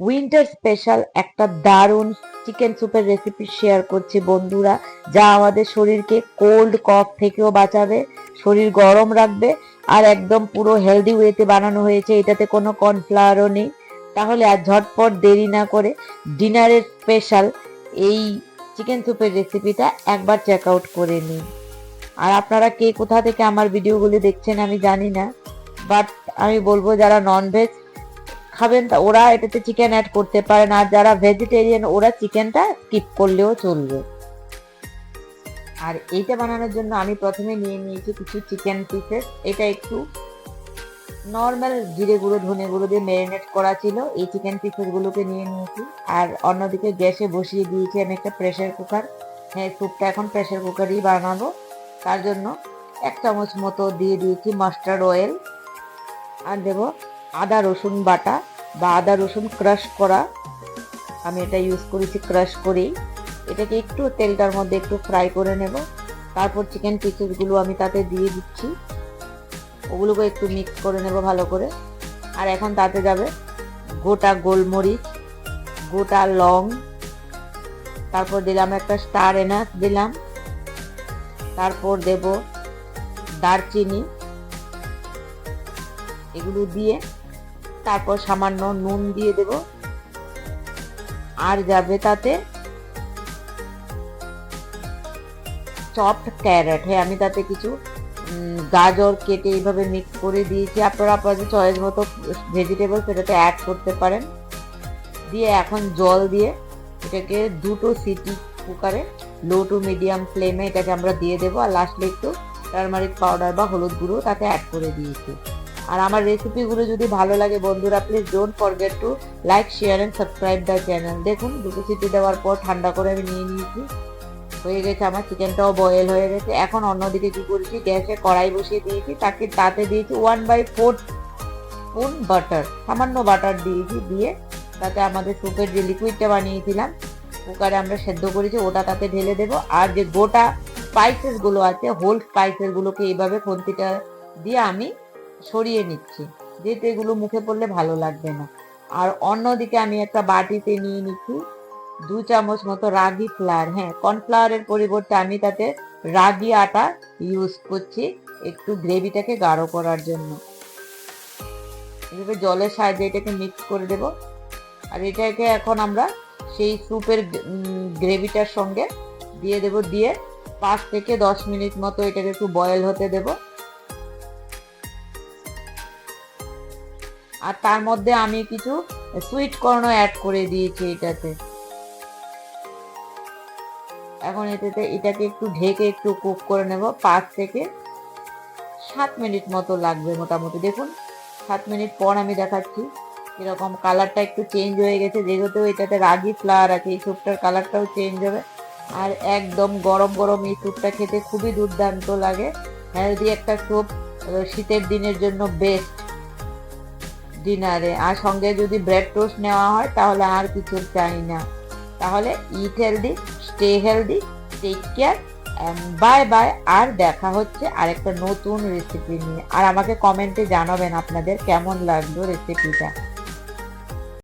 Winter special একটা দারুণ chicken স্যুপের রেসিপি শেয়ার করছি বন্ধুরা, যা আমাদের শরীরকে কোল্ড কফ থেকেও বাঁচাবে, শরীর গরম রাখবে, আর একদম পুরো হেলদি ওয়েতে বানানো হয়েছে, এটাতে কোনো কর্নফ্লাওয়ারও নেই। তাহলে আর ঝটপট দেরি না করে ডিনারের স্পেশাল এই চিকেন স্যুপের রেসিপিটা একবার চেক আউট করে নিন। আর আপনারা কে কোথা থেকে আমার ভিডিওগুলি দেখছেন আমি জানি না বাট আমি বলব যারা ননভেজ খাবেন তা, ওরা এটাতে চিকেন অ্যাড করতে পারেন আর যারা ভেজিটেরিয়ান ওরা চিকেনটা স্কিপ করলেও চলবে। আর এইটা বানানোর জন্য আমি প্রথমে নিয়ে নিয়েছি কিছু চিকেন পিসেস এটা একটু নর্মাল জিরে গুঁড়ো, ধনে গুঁড়ো দিয়ে ম্যারিনেট করা ছিল। এই চিকেন পিসেস গুলোকে নিয়ে নিয়েছি। আর অন্যদিকে গ্যাসে বসিয়ে দিয়েছি আমি একটা প্রেশার কুকার হ্যাঁ স্যুপটা এখন প্রেশার কুকারই বানাবো। তার জন্য এক চামচ মতো দিয়ে দিয়েছি মাস্টার্ড অয়েল আর দেব আদা রসুন বাটা বা আদা রসুন ক্রাশ করা। আমি এটা ইউজ করেছি ক্রাশ করেই। এটাকে একটু তেলটার মধ্যে একটু ফ্রাই করে নেব। তারপর চিকেন পিসেসগুলো আমি তাতে দিয়ে দিচ্ছি। ওগুলোকে একটু মিক্স করে নেব ভালো করে। আর এখন তাতে যাবে গোটা গোলমরিচ, গোটা লং। তারপর দিলাম একটা স্টার এনাচ দিলাম। তারপর দেব দারচিনি। এগুলো দিয়ে তারপর সামান্য নুন দিয়ে দেব। আর যাবে তাতে চপড ক্যারেট হ্যাঁ আমি তাতে কিছু গাজর কেটে এইভাবে মিক্স করে দিয়েছি। আপনারা আপনাদের চয়েস মতো ভেজিটেবল সেটাতে অ্যাড করতে পারেন। দিয়ে এখন জল দিয়ে এটাকে দুটো সিটি কুকারে লো টু মিডিয়াম ফ্লেমে এটাকে আমরা দিয়ে দেবো। আর লাস্টে একটু টারমারিক পাউডার বা হলুদ গুঁড়ো তাতে অ্যাড করে দিয়েছি। আর আমার রেসিপিগুলো যদি ভালো লাগে বন্ধুরা please don't forget to like share and subscribe the channel দেখুন, দুটো সিটি দেওয়ার পর ঠান্ডা করে আমি নিয়ে নিয়েছি। হয়ে গেছে, আমার চিকেনটাও বয়েল হয়ে গেছে। এখন অন্যদিকে কী করেছি, গ্যাসে কড়াই বসিয়ে দিয়েছি, তাকে তাতে দিয়েছি one by four spoon butter সামান্য বাটার দিয়েছি, দিয়ে তাতে আমাদের স্যুপের যে লিকুইডটা বানিয়েছিলাম কুকারে আমরা সেদ্ধ করেছি, ওটা তাতে ঢেলে দেবো। আর যে গোটা স্পাইসেসগুলো আছে হোল স্পাইসেস গুলোকে এইভাবে খন্তিটা দিয়ে আমি সরিয়ে নিচ্ছি। যেহেতু এগুলো মুখে পড়লে ভালো লাগবে না। আর অন্যদিকে আমি একটা বাটিতে নিয়ে নিচ্ছি। দু চামচ মতো রাগি ফ্লাওয়ার হ্যাঁ কর্নফ্লাওয়ারের পরিবর্তে আমি তাতে রাগি আটা ইউজ করছি একটু গ্রেভিটাকে গাঢ় করার জন্য। এভাবে জলের সাহায্যে এটাকে মিক্স করে দেব। আর এটাকে এখন আমরা সেই স্যুপের গ্রেভিটার সঙ্গে দিয়ে দেব। দিয়ে পাঁচ থেকে দশ মিনিট মতো এটাকে একটু বয়েল হতে দেব। আর তার মধ্যে আমি কিছু সুইট কর্নও অ্যাড করে দিয়েছি এটাতে। এখন এটাতে, এটাকে একটু ঢেকে একটু কুক করে নেব। পাঁচ থেকে সাত মিনিট মতো লাগবে মোটামুটি। দেখুন, সাত মিনিট পর আমি দেখাচ্ছি এরকম কালারটা একটু চেঞ্জ হয়ে গেছে। যেহেতু এটাতে রাগি ফ্লাওয়ার আছে, এই স্যুপটার কালারটাও চেঞ্জ হবে। আর একদম গরম গরম এই স্যুপটা খেতে খুবই দুর্দান্ত লাগে। হেলদি একটা স্যুপ শীতের দিনের জন্য বেস্ট ডিনারে। আর সঙ্গে যদি ব্রেড টোস্ট নেওয়া হয়, তাহলে আর কিছু চাই না। তাহলে eat healthy stay healthy take care bye bye আর দেখা হচ্ছে আরেকটা নতুন রেসিপি নিয়ে। আর আমাকে কমেন্টে জানাবেন আপনাদের কেমন লাগল রেসিপিটা